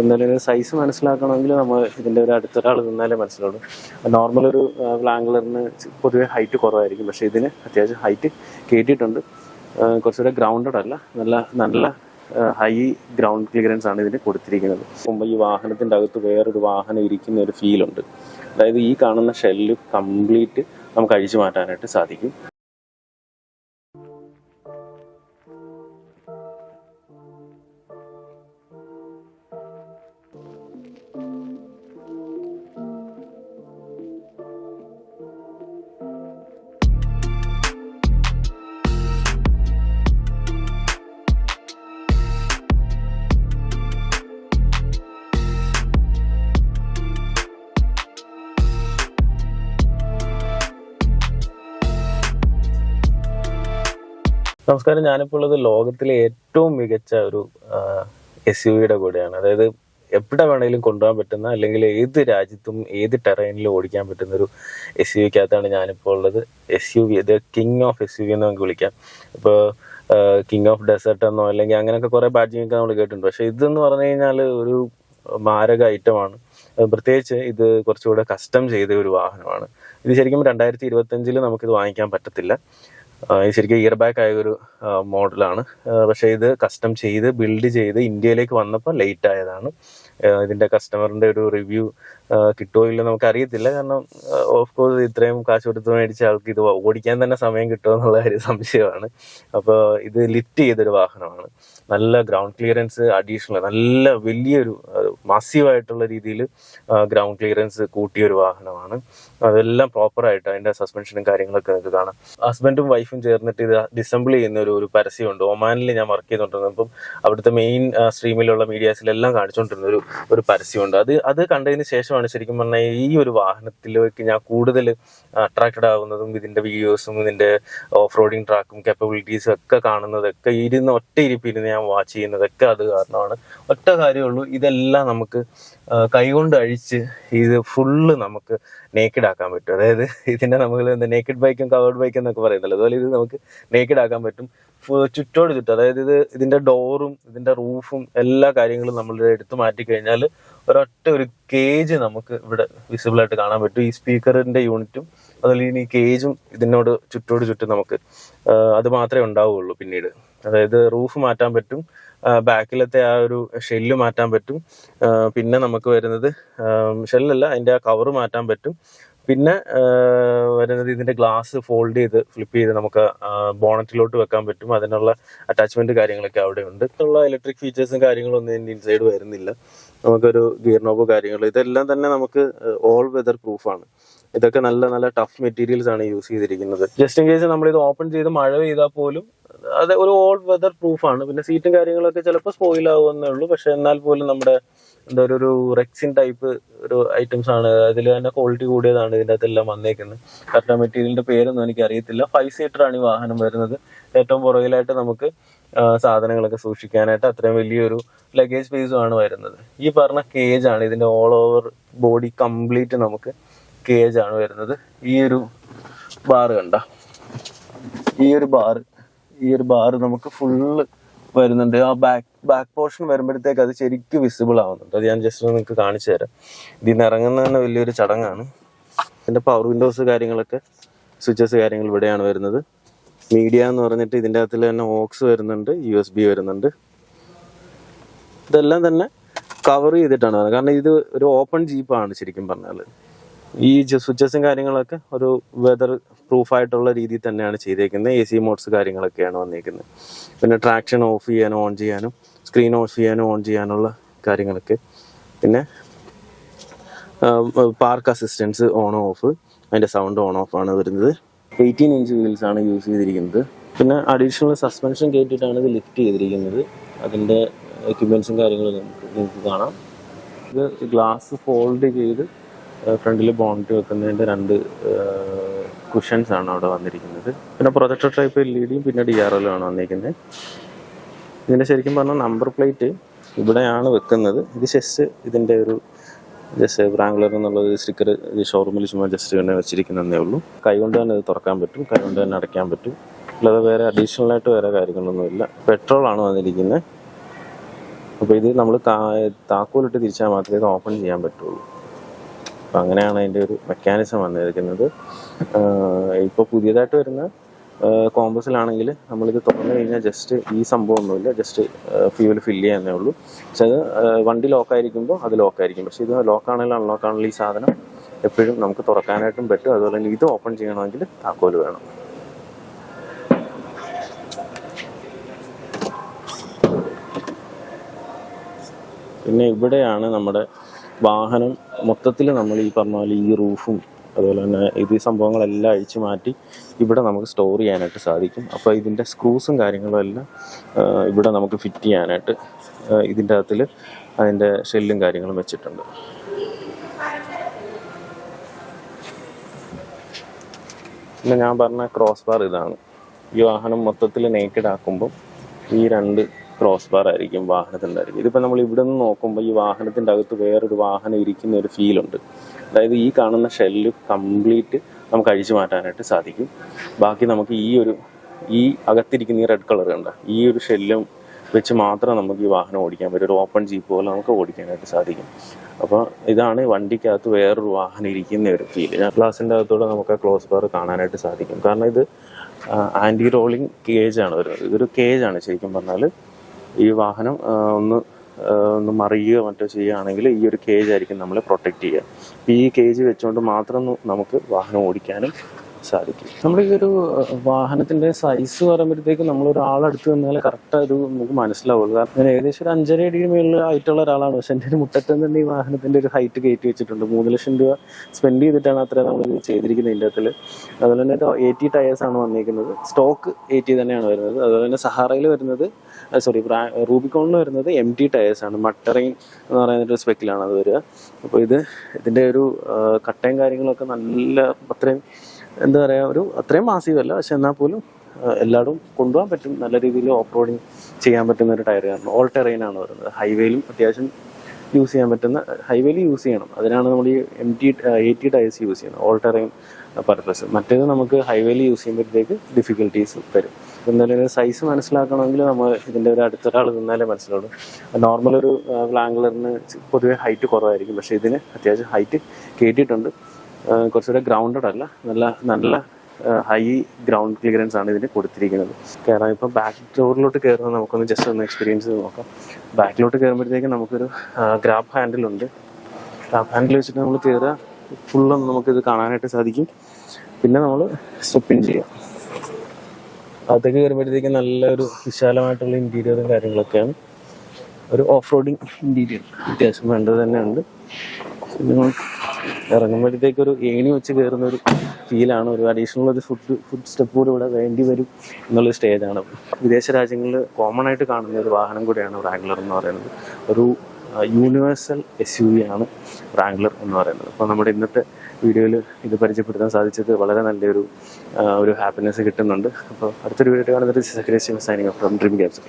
എന്നാലും സൈസ് മനസ്സിലാക്കണമെങ്കിൽ നമ്മൾ ഇതിന്റെ ഒരു അടുത്തൊരാൾ നിന്നാലേ മനസ്സിലാവുള്ളൂ. നോർമൽ ഒരു വ്ലാംഗ്ലറിന് പൊതുവെ ഹൈറ്റ് കുറവായിരിക്കും. പക്ഷേ ഇതിന് അത്യാവശ്യം ഹൈറ്റ് കയറ്റിയിട്ടുണ്ട് കുറച്ചുകൂടെ ഗ്രൗണ്ടഡ് അല്ല. നല്ല നല്ല ഹൈ ഗ്രൗണ്ട് ക്ലിയറൻസ് ആണ് ഇതിന് കൊടുത്തിരിക്കുന്നത്. മുമ്പ് ഈ വാഹനത്തിന്റെ അകത്ത് വേറൊരു വാഹനം ഇരിക്കുന്ന ഒരു ഫീലുണ്ട് അതായത് ഈ കാണുന്ന ഷെല്ല് കംപ്ലീറ്റ് നമുക്ക് അഴിച്ചു മാറ്റാനായിട്ട് സാധിക്കും. നമസ്കാരം ഞാനിപ്പോൾ ഉള്ളത് ലോകത്തിലെ ഏറ്റവും മികച്ച ഒരു എസ് യു വിയുടെ കൂടെയാണ്. അതായത് എവിടെ വേണമെങ്കിലും കൊണ്ടുപോകാൻ പറ്റുന്ന അല്ലെങ്കിൽ ഏത് രാജ്യത്തും ഏത് ടെറൈനിലും ഓടിക്കാൻ പറ്റുന്ന ഒരു എസ് യു വിക്കകത്താണ് ഞാനിപ്പോൾ ഉള്ളത്. എസ് യു വി അത് king of S U V എന്ന് നമുക്ക് വിളിക്കാം. ഇപ്പോൾ കിങ് ഓഫ് ഡെസേർട്ട് എന്നോ അല്ലെങ്കിൽ അങ്ങനെയൊക്കെ കുറേ ബാഡ്ജിങ് ഒക്കെ നമ്മൾ കേട്ടിട്ടുണ്ട്. പക്ഷേ ഇതെന്ന് പറഞ്ഞു കഴിഞ്ഞാൽ ഒരു മാരക ഐറ്റമാണ് പ്രത്യേകിച്ച് ഇത് കുറച്ചുകൂടെ കസ്റ്റം ചെയ്ത ഒരു വാഹനമാണ്. ഇത് ശരിക്കും രണ്ടായിരത്തി ഇരുപത്തഞ്ചിൽ നമുക്കിത് വാങ്ങിക്കാൻ പറ്റത്തില്ല. ശരിക്കും ഇയർ ബാക്ക് ആയ ഒരു മോഡലാണ് പക്ഷേ ഇത് കസ്റ്റം ചെയ്ത് ബിൽഡ് ചെയ്ത് ഇന്ത്യയിലേക്ക് വന്നപ്പോൾ ലേറ്റ് ആയതാണ്. ഇതിന്റെ കസ്റ്റമറിന്റെ ഒരു റിവ്യൂ കിട്ടുമോ ഇല്ല നമുക്ക് അറിയത്തില്ല കാരണം ഓഫ് കോഴ്സ് ഇത്രയും കാശ് കൊടുത്ത് മേടിച്ച ആൾക്ക് ഇത് ഓടിക്കാൻ തന്നെ സമയം കിട്ടുമോ എന്നുള്ള കാര്യം സംശയമാണ്. അപ്പോൾ ഇത് ലിഫ്റ്റ് ചെയ്തൊരു വാഹനമാണ്. നല്ല ഗ്രൗണ്ട് ക്ലിയറൻസ് അഡീഷണൽ നല്ല വലിയൊരു മാസീവായിട്ടുള്ള രീതിയിൽ ഗ്രൗണ്ട് ക്ലിയറൻസ് കൂട്ടിയ ഒരു വാഹനമാണ്. അതെല്ലാം പ്രോപ്പറായിട്ട് അതിന്റെ സസ്പെൻഷനും കാര്യങ്ങളൊക്കെ നിങ്ങൾക്ക് കാണാം. ഹസ്ബൻഡും വൈഫും ചേർന്നിട്ട് ഇത് ഡിസംബിൾ ചെയ്യുന്ന ഒരു ഒരു പരസ്യമുണ്ട്. ഒമാനിൽ ഞാൻ വർക്ക് ചെയ്തുകൊണ്ടിരുന്നത് അപ്പം അവിടുത്തെ മെയിൻ സ്ട്രീമിലുള്ള മീഡിയാസിലെല്ലാം കാണിച്ചുകൊണ്ടിരുന്ന ഒരു ഒരു പരസ്യമുണ്ട്. അത് അത് കണ്ടതിന് ശേഷമാണ് ശരിക്കും പറഞ്ഞാൽ ഈ ഒരു വാഹനത്തിലേക്ക് ഞാൻ കൂടുതൽ അട്രാക്റ്റഡ് ആവുന്നതും ഇതിന്റെ വീഡിയോസും ഇതിന്റെ ഓഫ് റോഡിങ് ട്രാക്കും കേപ്പബിലിറ്റീസും ഒക്കെ കാണുന്നതൊക്കെ ഇരുന്ന് ഒറ്റ ഇരിപ്പിരുന്ന് ഞാൻ വാച്ച് ചെയ്യുന്നതൊക്കെ അത് കാരണമാണ്. ഒറ്റ കാര്യമുള്ളൂ ഇതെല്ലാം നമുക്ക് കൈകൊണ്ട് അഴിച്ച് ഇത് ഫുള്ള് നമുക്ക് നേക്കിഡ് ആക്കാൻ പറ്റും. അതായത് ഇതിന്റെ നമുക്ക് നേക്കിഡ് ബൈക്കും കവേർഡ് ബൈക്കും എന്നൊക്കെ പറയുന്നല്ലോ. അതുപോലെ ഇത് നമുക്ക് നേക്കിഡ് ആക്കാൻ പറ്റും. ചുറ്റോട് ചുറ്റും. അതായത് ഇത് ഇതിന്റെ ഡോറും ഇതിന്റെ റൂഫും എല്ലാ കാര്യങ്ങളും നമ്മൾ എടുത്തു മാറ്റി കഴിഞ്ഞാൽ ഒരൊറ്റ ഒരു കേജ് നമുക്ക് ഇവിടെ വിസിബിൾ ആയിട്ട് കാണാൻ പറ്റും. ഈ സ്പീക്കറിന്റെ യൂണിറ്റും അതുപോലെ ഇനി കേജും ഇതിനോട് ചുറ്റോട് ചുറ്റും നമുക്ക് അത് മാത്രമേ ഉണ്ടാവുകയുള്ളൂ പിന്നീട്. അതായത് റൂഫ് മാറ്റാൻ പറ്റും. ബാക്കിലത്തെ ആ ഒരു ഷെല്ല് മാറ്റാൻ പറ്റും. പിന്നെ നമുക്ക് വരുന്നത് ഷെല്ലല്ല അതിന്റെ ആ കവർ മാറ്റാൻ പറ്റും. പിന്നെ വരുന്നത് ഇതിന്റെ ഗ്ലാസ് ഫോൾഡ് ചെയ്ത് ഫ്ലിപ്പ് ചെയ്ത് നമുക്ക് ബോണറ്റിലോട്ട് വെക്കാൻ പറ്റും. അതിനുള്ള അറ്റാച്ച്മെന്റ് കാര്യങ്ങളൊക്കെ അവിടെ ഉണ്ട്. ഉള്ള ഇലക്ട്രിക് ഫീച്ചേഴ്സും കാര്യങ്ങളും ഒന്നും ഇതിന്റെ ഇൻസൈഡ് വരുന്നില്ല. നമുക്കൊരു ഗിയർ നോബ് കാര്യങ്ങൾ ഇതെല്ലാം തന്നെ നമുക്ക് ഓൾ വെതർ പ്രൂഫാണ് ഇതൊക്കെ നല്ല നല്ല ടഫ് മെറ്റീരിയൽസ് ആണ് യൂസ് ചെയ്തിരിക്കുന്നത്. ജസ്റ്റ് ഇൻ കേസ് നമ്മൾ ഇത് ഓപ്പൺ ചെയ്ത് മഴ പെയ്താൽ പോലും അത് ഒരു ഓൾ വെതർ പ്രൂഫാണ് പിന്നെ സീറ്റും കാര്യങ്ങളൊക്കെ ചിലപ്പോൾ സ്പോയിൽ ആവുമെന്നേ ഉള്ളൂ. പക്ഷെ എന്നാൽ പോലും നമ്മുടെ എന്താ ഒരു ഒരു റെക്സിൻ ടൈപ്പ് ഒരു ഐറ്റംസ് ആണ്. അതിൽ തന്നെ ക്വാളിറ്റി കൂടിയതാണ് ഇതിന്റെ അകത്തെല്ലാം വന്നേക്കുന്നത്. കറക്റ്റ് മെറ്റീരിയലിന്റെ പേരൊന്നും എനിക്ക് അറിയത്തില്ല. ഫൈവ് സീറ്റർ ആണ് ഈ വാഹനം വരുന്നത്. ഏറ്റവും പുറകിലായിട്ട് നമുക്ക് സാധനങ്ങളൊക്കെ സൂക്ഷിക്കാനായിട്ട് അത്രയും വലിയൊരു ലഗേജ് സ്പേസും ആണ് വരുന്നത്. ഈ പറഞ്ഞ കേജ് ആണ്. ഇതിന്റെ ഓൾ ഓവർ ബോഡി കംപ്ലീറ്റ് നമുക്ക് കേജ് ആണ് വരുന്നത്. ഈ ഒരു ബാർ കണ്ട. ഈ ഒരു ബാർ ഈ ഒരു ബാർ നമുക്ക് ഫുള്ള് വരുന്നുണ്ട്. ആ ബാക്ക് ബാക്ക് പോർഷൻ വരുമ്പോഴത്തേക്ക് അത് ശരിക്കും വിസിബിൾ ആവുന്നുണ്ട്. അത് ഞാൻ ജസ്റ്റ് നിങ്ങൾക്ക് കാണിച്ചു തരാം. ഇതിൽ നിന്ന് ഇറങ്ങുന്ന തന്നെ വലിയൊരു ചടങ്ങാണ്. ഇതിന്റെ പവർ വിൻഡോസ് കാര്യങ്ങളൊക്കെ സ്വിച്ചസ് കാര്യങ്ങൾ ഇവിടെയാണ് വരുന്നത്. മീഡിയ എന്ന് പറഞ്ഞിട്ട് ഇതിന്റെ അകത്തിൽ തന്നെ ഓക്സ് വരുന്നുണ്ട് യു എസ് ബി വരുന്നുണ്ട്. ഇതെല്ലാം തന്നെ കവർ ചെയ്തിട്ടാണ് കാരണം ഇത് ഒരു ഓപ്പൺ ജീപ്പാണ് ശരിക്കും പറഞ്ഞാൽ ഈ സ്വിച്ചസും കാര്യങ്ങളൊക്കെ ഒരു വെതർ പ്രൂഫ് ആയിട്ടുള്ള രീതിയിൽ തന്നെയാണ് ചെയ്തേക്കുന്നത്. എ സി മോഡ്സ് കാര്യങ്ങളൊക്കെയാണ് വന്നിരിക്കുന്നത് പിന്നെ ട്രാക്ഷൻ ഓഫ് ചെയ്യാനും ഓൺ ചെയ്യാനും സ്ക്രീൻ ഓഫ് ചെയ്യാനും ഓൺ ചെയ്യാനുള്ള കാര്യങ്ങളൊക്കെ. പിന്നെ പാർക്ക് അസിസ്റ്റൻസ് ഓൺ ഓഫ് അതിന്റെ സൗണ്ട് ഓൺ ഓഫ് ആണ് വരുന്നത്. എയ്റ്റീൻ ഇഞ്ച് വീൽസ് ആണ് യൂസ് ചെയ്തിരിക്കുന്നത്. പിന്നെ അഡീഷണൽ സസ്പെൻഷൻ കയറ്റിയിട്ടാണ് ഇത് ലിഫ്റ്റ് ചെയ്തിരിക്കുന്നത്. അതിന്റെ എക്യുപ്മെൻസും കാര്യങ്ങളും നമുക്ക് നിങ്ങൾക്ക് കാണാം. ഇത് ഗ്ലാസ് ഫോൾഡ് ചെയ്ത് ഫ്രണ്ടിൽ ബോണ്ട് വെക്കുന്നതിന്റെ രണ്ട് കുഷൻസ് ആണ് അവിടെ വന്നിരിക്കുന്നത്. പിന്നെ പ്രൊജക്ടർ ടൈപ്പ് എൽ ഇ ഡിയും പിന്നെ ഡി ആർ എല്ലും ആണ് വന്നിരിക്കുന്നത്. ഇതിന്റെ ശരിക്കും പറഞ്ഞാൽ നമ്പർ പ്ലേറ്റ് ഇവിടെയാണ് വെക്കുന്നത്. ഇത് ജസ്റ്റ് ഇതിന്റെ ഒരു ജസ്റ്റ് ബ്രാങ്കുലർ എന്നുള്ള സ്റ്റിക്കർ ഈ ഷോറൂമിൽ ചുമ്മാ ജസ്റ്റ് തന്നെ വെച്ചിരിക്കുന്നതേ ഉള്ളൂ. കൈകൊണ്ട് തന്നെ ഇത് തുറക്കാൻ പറ്റും കൈകൊണ്ട് തന്നെ അടയ്ക്കാൻ പറ്റും. അല്ലാതെ വേറെ അഡീഷണൽ ആയിട്ട് വേറെ കാര്യങ്ങളൊന്നുമില്ല പെട്രോൾ ആണ് വന്നിരിക്കുന്നത്. അപ്പോൾ ഇത് നമ്മൾ താക്കോലിട്ട് തിരിച്ചാൽ മാത്രമേ ഇത് ഓപ്പൺ ചെയ്യാൻ പറ്റുള്ളൂ. അപ്പം അങ്ങനെയാണ് അതിന്റെ ഒരു മെക്കാനിസം വന്നിരിക്കുന്നത്. ഇപ്പോൾ പുതിയതായിട്ട് വരുന്ന കോമ്പസിലാണെങ്കിൽ നമ്മളിത് തുറന്നു കഴിഞ്ഞാൽ ജസ്റ്റ് ഈ സംഭവം ഒന്നുമില്ല ജസ്റ്റ് ഫ്യൂവൽ ഫില്ല് ചെയ്യാന്നേ ഉള്ളൂ. പക്ഷെ അത് വണ്ടി ലോക്കായിരിക്കുമ്പോൾ അത് ലോക്കായിരിക്കും പക്ഷേ ഇത് ലോക്കാണെങ്കിലും അൺലോക്കാണെങ്കിലും ഈ സാധനം എപ്പോഴും നമുക്ക് തുറക്കാനായിട്ടും പറ്റും. അതുപോലെ തന്നെ ഇത് ഓപ്പൺ ചെയ്യണമെങ്കിൽ താക്കോൽ വേണം. പിന്നെ ഇവിടെയാണ് നമ്മുടെ വാഹനം മൊത്തത്തിൽ നമ്മൾ ഈ പറഞ്ഞ പോലെ ഈ റൂഫും അതുപോലെ തന്നെ ഇത് സംഭവങ്ങളെല്ലാം അഴിച്ചു മാറ്റി ഇവിടെ നമുക്ക് സ്റ്റോർ ചെയ്യാനായിട്ട് സാധിക്കും. അപ്പോൾ ഇതിന്റെ സ്ക്രൂസും കാര്യങ്ങളും എല്ലാം ഇവിടെ നമുക്ക് ഫിറ്റ് ചെയ്യാനായിട്ട് ഇതിന്റെ അകത്തിൽ അതിന്റെ ഷെല്ലും കാര്യങ്ങളും വെച്ചിട്ടുണ്ട്. പിന്നെ ഞാൻ പറഞ്ഞ ക്രോസ് ബാർ ഇതാണ്. ഈ വാഹനം മൊത്തത്തിൽ നേക്കഡ് ആക്കുമ്പോൾ ഈ രണ്ട് ക്രോസ് ബാർ ആയിരിക്കും വാഹനത്തിനുണ്ടായിരിക്കും ഇതിപ്പോൾ നമ്മൾ ഇവിടെ നിന്ന് നോക്കുമ്പോൾ ഈ വാഹനത്തിന്റെ അകത്ത് വേറൊരു വാഹനം ഇരിക്കുന്ന ഒരു ഫീലുണ്ട് അതായത് ഈ കാണുന്ന ഷെല്ല് കംപ്ലീറ്റ് നമുക്ക് അഴിച്ചു മാറ്റാനായിട്ട് സാധിക്കും. ബാക്കി നമുക്ക് ഈ ഒരു ഈ അകത്തിരിക്കുന്ന ഈ റെഡ് കളർ കണ്ട ഈ ഒരു ഷെല്ലും വെച്ച് മാത്രം നമുക്ക് ഈ വാഹനം ഓടിക്കാൻ പറ്റും. ഒരു ഓപ്പൺ ജീപ്പ് പോലെ നമുക്ക് ഓടിക്കാനായിട്ട് സാധിക്കും. അപ്പോൾ ഇതാണ് വണ്ടിക്കകത്ത് വേറൊരു വാഹനം ഇരിക്കുന്ന ഒരു ഫീൽ ഗ്ലാസിന്റെ അകത്തൂടെ നമുക്ക് ക്ലോസ് ബാർ കാണാനായിട്ട് സാധിക്കും. കാരണം ഇത് ആന്റി റോളിംഗ് കേജ് ആണ് വരുന്നത്. ഇതൊരു കേജ് ആണ് ശരിക്കും പറഞ്ഞാൽ ഈ വാഹനം ഒന്ന് ഒന്ന് മറിയുകയോ മറ്റോ ചെയ്യുകയാണെങ്കിൽ ഈ ഒരു കേജ് ആയിരിക്കും നമ്മളെ പ്രൊട്ടക്റ്റ് ചെയ്യുക. ഈ കേജ് വെച്ചുകൊണ്ട് മാത്രം നമുക്ക് വാഹനം ഓടിക്കാനും സാധിക്കും. നമ്മുടെ ഈ ഒരു വാഹനത്തിന്റെ സൈസ് പറയുമ്പോഴത്തേക്ക് നമ്മൾ ഒരാളെടുത്ത് നിന്നാൽ കറക്റ്റ് ഒരു നമുക്ക് മനസ്സിലാവുള്ളൂ. കാരണം ഞാൻ ഏകദേശം ഒരു അഞ്ചര അടി മേളിൽ ആയിട്ടുള്ള ഒരാളാണ്. പക്ഷെ എന്റെ ഒരു മുട്ടറ്റം തന്നെ ഈ വാഹനത്തിന്റെ ഒരു ഹൈറ്റ് കയറ്റി വെച്ചിട്ടുണ്ട്. മൂന്ന് ലക്ഷം രൂപ സ്പെൻഡ് ചെയ്തിട്ടാണ് അത്ര നമ്മൾ ചെയ്തിരിക്കുന്നത് ഇതിന്റെ അകത്തിൽ അതുപോലെ തന്നെ എയ്റ്റി ടയേഴ്സ് ആണ് വന്നിരിക്കുന്നത് സ്റ്റോക്ക് എയ്റ്റി തന്നെയാണ് വരുന്നത്. അതുപോലെ തന്നെ സഹാറയിൽ വരുന്നത് സോറി റൂബിക്കോണിൽ വരുന്നത് എം ടി ടയേഴ്സ് ആണ്. മട്ടറിങ് എന്ന് പറയുന്ന ഒരു സ്പെക്കിലാണ് അത് വരിക. അപ്പോൾ ഇത് ഇതിന്റെ ഒരു കട്ടയും കാര്യങ്ങളൊക്കെ നല്ല അത്രയും എന്താ പറയുക ഒരു അത്രയും മാസീവ് അല്ല. പക്ഷെ എന്നാൽ പോലും എല്ലായിടും കൊണ്ടുപോകാൻ പറ്റും. നല്ല രീതിയിൽ ഓഫ് റോഡിങ് ചെയ്യാൻ പറ്റുന്ന ഒരു ടയർ കാരണം. ഓൾ ടെറൈൻ ആണ് വരുന്നത് ഹൈവേയിലും അത്യാവശ്യം യൂസ് ചെയ്യാൻ പറ്റുന്ന ഹൈവേയിൽ യൂസ് ചെയ്യണം. അതിനാണ് നമ്മൾ ഈ M T eighty tyres use ചെയ്യുന്നത്. ഓൾ ടെറൈൻ പർപ്പസ് മറ്റേത് നമുക്ക് ഹൈവേയിൽ യൂസ് ചെയ്യുമ്പോഴത്തേക്ക് ഡിഫിക്കൽട്ടീസ് വരും. എന്നാലും സൈസ് മനസ്സിലാക്കണമെങ്കിൽ നമ്മൾ ഇതിന്റെ ഒരു അടുത്തൊരാൾ നിന്നാലേ മനസ്സിലാവുള്ളൂ. നോർമൽ ഒരു ബ്ലാങ്കളറിന് പൊതുവെ ഹൈറ്റ് കുറവായിരിക്കും. പക്ഷേ ഇതിന് അത്യാവശ്യം ഹൈറ്റ് കയറ്റിയിട്ടുണ്ട് കുറച്ചുകൂടെ ഗ്രൗണ്ടഡ് അല്ല നല്ല നല്ല ഹൈ ഗ്രൗണ്ട് ക്ലിയറൻസ് ആണ് ഇതിന് കൊടുത്തിരിക്കുന്നത്. കയറാൻ ഇപ്പം ബാക്ക് ഡോറിലോട്ട് കയറുന്നത് നമുക്കൊന്ന് ജസ്റ്റ് ഒന്ന് എക്സ്പീരിയൻസ് നോക്കാം. ബാക്കിലോട്ട് കയറുമ്പോഴത്തേക്ക് നമുക്കൊരു ഗ്രാബ് ഹാൻഡിലുണ്ട് ഗ്രാബ് ഹാൻഡിൽ വെച്ചിട്ട് നമ്മൾ കയറുക ഫുള്ളും നമുക്കിത് കാണാനായിട്ട് സാധിക്കും. പിന്നെ നമ്മൾ സ്റ്റെപ്പിൻ ചെയ്യാം. അതൊക്കെ കയറുമ്പോഴത്തേക്ക് നല്ലൊരു വിശാലമായിട്ടുള്ള ഇന്റീരിയറും കാര്യങ്ങളൊക്കെയാണ്. ഒരു ഓഫ് റോഡിങ് ഇന്റീരിയർ അത്യാവശ്യം വേണ്ടത് തന്നെയുണ്ട്. പിന്നെ ഇറങ്ങുമ്പോഴത്തേക്ക് ഒരു ഏണി വെച്ച് കയറുന്ന ഒരു ഫീലാണ് ഒരു അഡീഷണൽ ഒരു ഫുഡ് ഫുഡ് സ്റ്റെപ്പ് കൂടി ഇവിടെ വേണ്ടി വരും എന്നുള്ള സ്റ്റേജാണ് വിദേശ രാജ്യങ്ങളിൽ കോമൺ ആയിട്ട് കാണുന്ന ഒരു വാഹനം കൂടിയാണ് റാംഗ്ലർ എന്ന് പറയുന്നത്. ഒരു യൂണിവേഴ്സൽ എസ് യു വി ആണ് റാംഗ്ലർ എന്ന് പറയുന്നത്. അപ്പോൾ നമ്മുടെ ഇന്നത്തെ വീഡിയോയിൽ ഇത് പരിചയപ്പെടുത്താൻ സാധിച്ചത് വളരെ നല്ലൊരു ഒരു ഹാപ്പിനെസ് കിട്ടുന്നുണ്ട്. അപ്പോൾ അടുത്തൊരു വീഡിയോ കാണുന്നത് സൈനിങ് ഫ്രം ഡ്രീം ഗ്യാപ്സ്